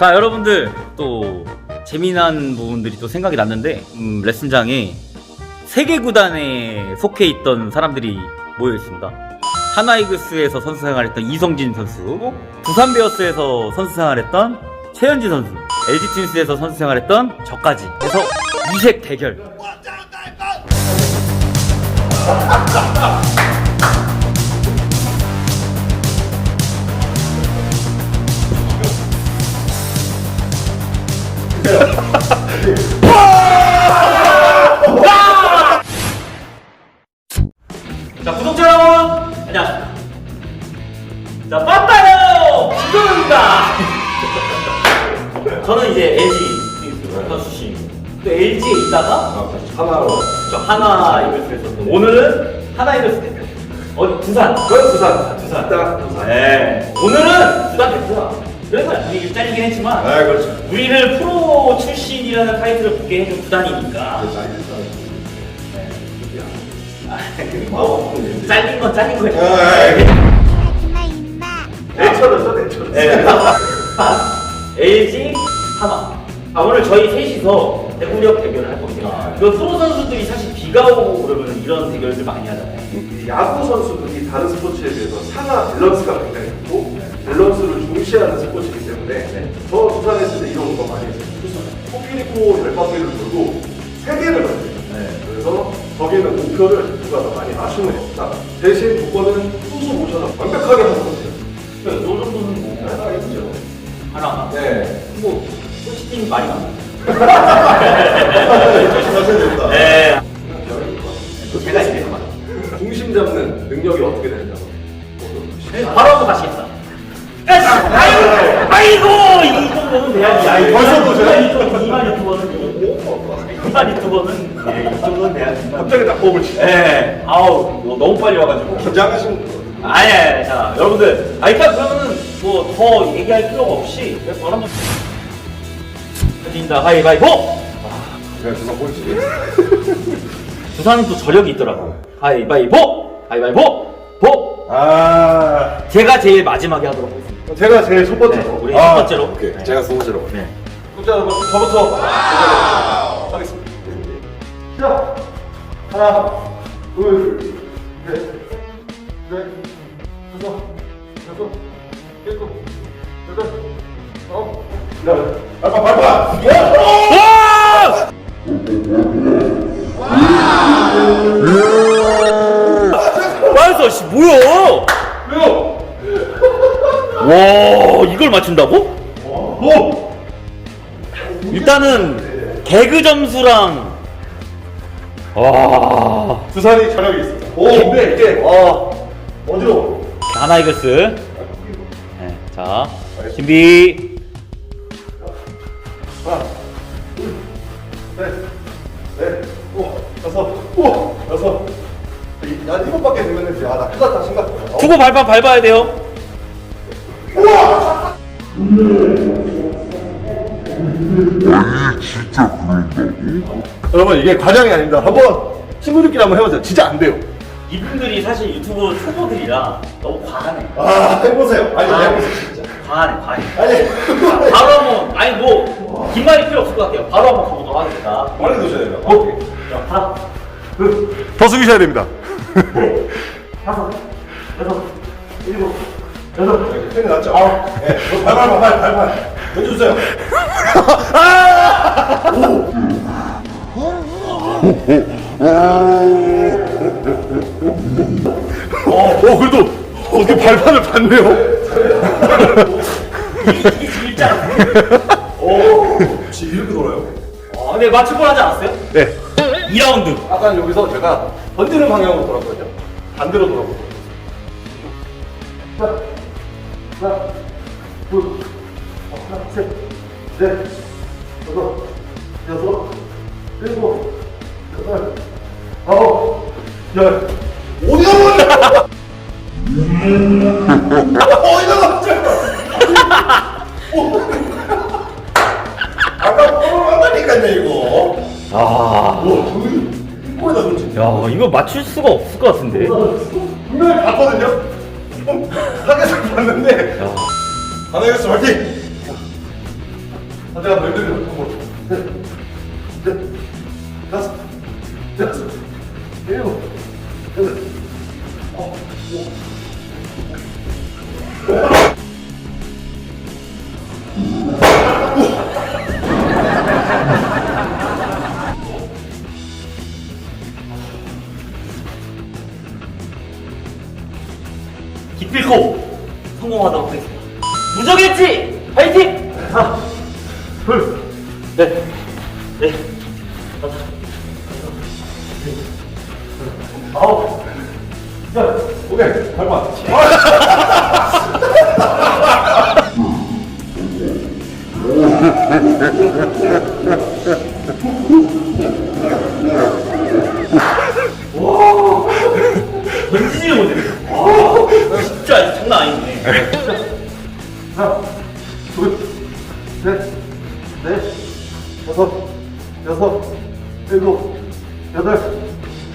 자 여러분들 또 재미난 부분들이 또 생각이 났는데 음, 레슨장에 세계 구단에 속해 있던 사람들이 모여 있습니다. 하나이글스에서 선수 생활했던 이성진 선수, 두산 베어스에서 선수 생활했던 최현진 선수, LG 트윈스에서 선수 생활했던 저까지 해서 이색 대결. 자 구독자 여러분 안녕하십니까. 자 빠따요 김도현입니다. 저는 이제 LG 선수신 또 LG에 있다가 하나로. 저 하나 이글스에서 또 오늘은 하나 이글스 대표. 어디 두산. 그건 부산. 부산. 딱 부산. 네. 오늘은 두산 대표야. 그래서 분위기 잘리긴 했지만 네, 그렇죠. 우리를 프로 출신이라는 타이틀을 붙게 해준 구단이니까 뭐 잘린 건 잘린 거예요. 임마 임마 내쳐졌어, 내쳐졌어. 네. LG 하나. 아, 오늘 저희 셋이서 대구력 대결을 할 겁니다. 그 프로 선수들이 사실 비가 오고 그러면 이런 대결들 많이 하잖아요. 야구 선수들이 다른 스포츠에 비해서 상하 밸런스가 굉장히 좋고 밸런스를 중시하는 스포츠이기 때문에 저 부산에 있을 때 이런 거 많이 했어요. 코끼리 코 열바퀴를 돌고 세 개를 만들어요. 그래서 거기는 목표를 누가 더 많이 맞추는 겁니다. 대신 조건은 투수 모션을 완벽하게 하는 거예요. 그 정도는 뭐 하나 있죠. 하나. 네. 뭐 많아. 조심하셔야 됩니다. 네. 제가 이제 말. 중심 잡는 능력이 어떻게 되느냐. 바로 한번 가시겠다. 아이고, 아이고, 이 정도는 돼야지. 아이고, 벌써 보세요? 이 정도, 이만 유튜버는, 이만 유튜버는, 예, 이 정도는 돼야지. 갑자기 낙법을 치죠. 예, 아우, 이거 너무 빨리 와가지고. 긴장하시는 분. 아니, 아니, 자, 여러분들. 아, 일단 그러면은 뭐 더 얘기할 필요가 없이, 그냥 바로 한번. 드린다, 가위바위보! 제가 주사 꼴찌. 부산은 또 저력이 있더라고. 가위바위보! 가위바위보! 보! 아. 제가 제일 마지막에 하도록. 제가 제일 첫 번째로. 네, 우리 첫 번째로. 오케이. 네. 제가 두 번째로. 네. 구독자 여러분, 저부터 도전해보도록 하겠습니다. 시작! 하나, 둘, 셋, 넷, 다섯, 여섯, 일곱, 여덟, 아홉, 열. 발판! 와! 말서 씨 뭐야? 와 이걸 맞춘다고? 오! 일단은 개그 점수랑 와 부산이 저력이 있습니다. 오, 근데 이게, 와, 어지러워. 하나 이글스. 네, 자 준비. 하나, 둘, 셋, 넷, 오, 다섯, 오, 여섯. 이- 난 이것밖에 되면 야, 나 큰일 났다 생각. 어. 투고 발판 밟아야 돼요. 우와! 여러분 이게 과정이 아닙니다. 한번 친구들끼리 한번 해보세요. 진짜 안 돼요. 이분들이 사실 유튜브 초보들이라 너무 과하네. 아 해보세요. 아니 아, 해보세요 진짜. 과하네, 과해. 아니 바로 한번, 아니 뭐, 긴 말이 필요 없을 것 같아요. 바로 한번 가보도록 하겠습니다. 빨리 드셔야 돼요. 오케이. 자, 하나, 더 숙이셔야 됩니다. 다섯, 여섯, 일곱, 여덟, 큰일 났죠? 아홉. 네. 발발 발 발 발발. 해주세요. 어, 어, 그래도 어떻게 발판을 봤네요. 진짜. 지금 이렇게 돌아요? 아, 근데 뻔 하지 않았어요? 네. 2라운드. 아까 여기서 제가 던지는 방향으로 돌았거든요. 반대로 돌아보고. 자, 하나, 둘, 하나, 셋, 넷, 다섯, 여섯, 일곱, 여덟, 아홉, 열. 어디가 뭐야? 어디가 갑자기? 아까 뻔을 한다니까요, 이거. 아, 와, 저기 이거에다 던지. 야, 이거 맞출 수가 없을 것 같은데. 분명히 봤거든요. 좀 하게서 봤는데. 야. 하나였어, 화이팅! 내가 널 들려 한 번. 넷, 넷, 다섯, 여섯, 일곱, 여덟, 아홉, 기필코 성공하도록 하겠습니다. 무적일지 파이팅! 하나, 둘, 넷, 넷, 다섯, 아홉, 열. 오케이, 발판. 아니네. 하나, 둘, 셋, 넷, 다섯, 여섯, 일곱, 여덟,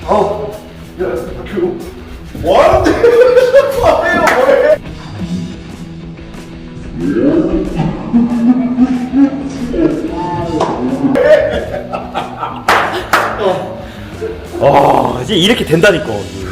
아홉, 열, 그 뭐하는데? 뭐해요, 뭐해? 아, 이제 이렇게 된다니까.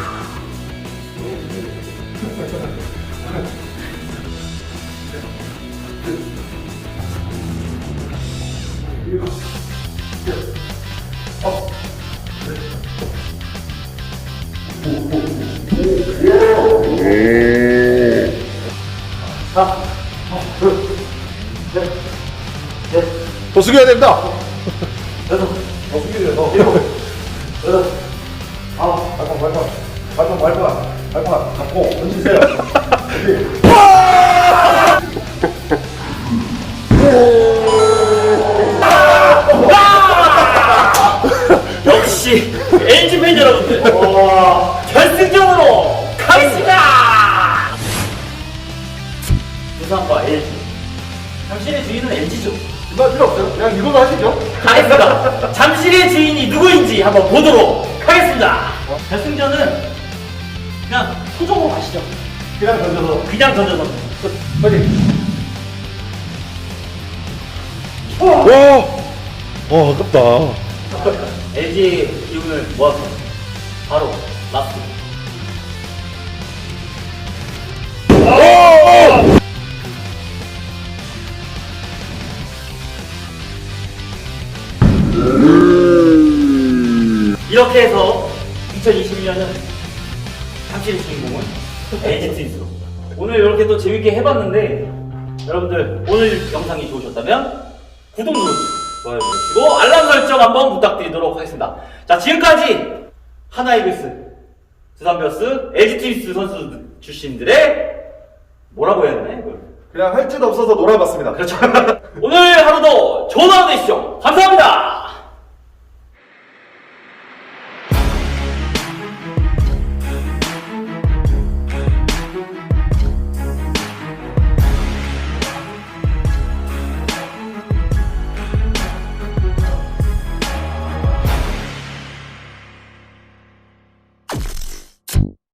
더 숙여야 된다. 더 숙여야 돼. 더. 여덟, 아홉, 발판, 발판, 발판, 발판, 발판 잡고 던지세요. 역시 LG 팬 여러분들 결승전으로 가겠습니다. 부산과 LG. 당신의 주인은 LG죠. 이거 필요 없어요. 그냥 이걸로 하시죠. 가겠습니다. 잠실의 주인이 누구인지 한번 보도록 하겠습니다. 결승전은 그냥 소정으로 가시죠. 그냥 던져서. 그냥 던져서. 파이 와, 와 아깝다. LG 기운을 모아서 바로 라스트. 이렇게 해서 2021년은 당신의 주인공은 LG 트윈스로 오늘 이렇게 또 재밌게 해봤는데 여러분들 오늘 영상이 좋으셨다면 구독 누르시고 좋아요 누르시고 알람 설정 한번 부탁드리도록 하겠습니다. 자 지금까지 하나이글스 두산베어스 LG 트윈스 선수 출신들의 뭐라고 해야 되나 이걸? 그냥 할 짓 없어서 놀아봤습니다. 그렇죠. 오늘 하루도 좋은 하루 되십시오. 감사합니다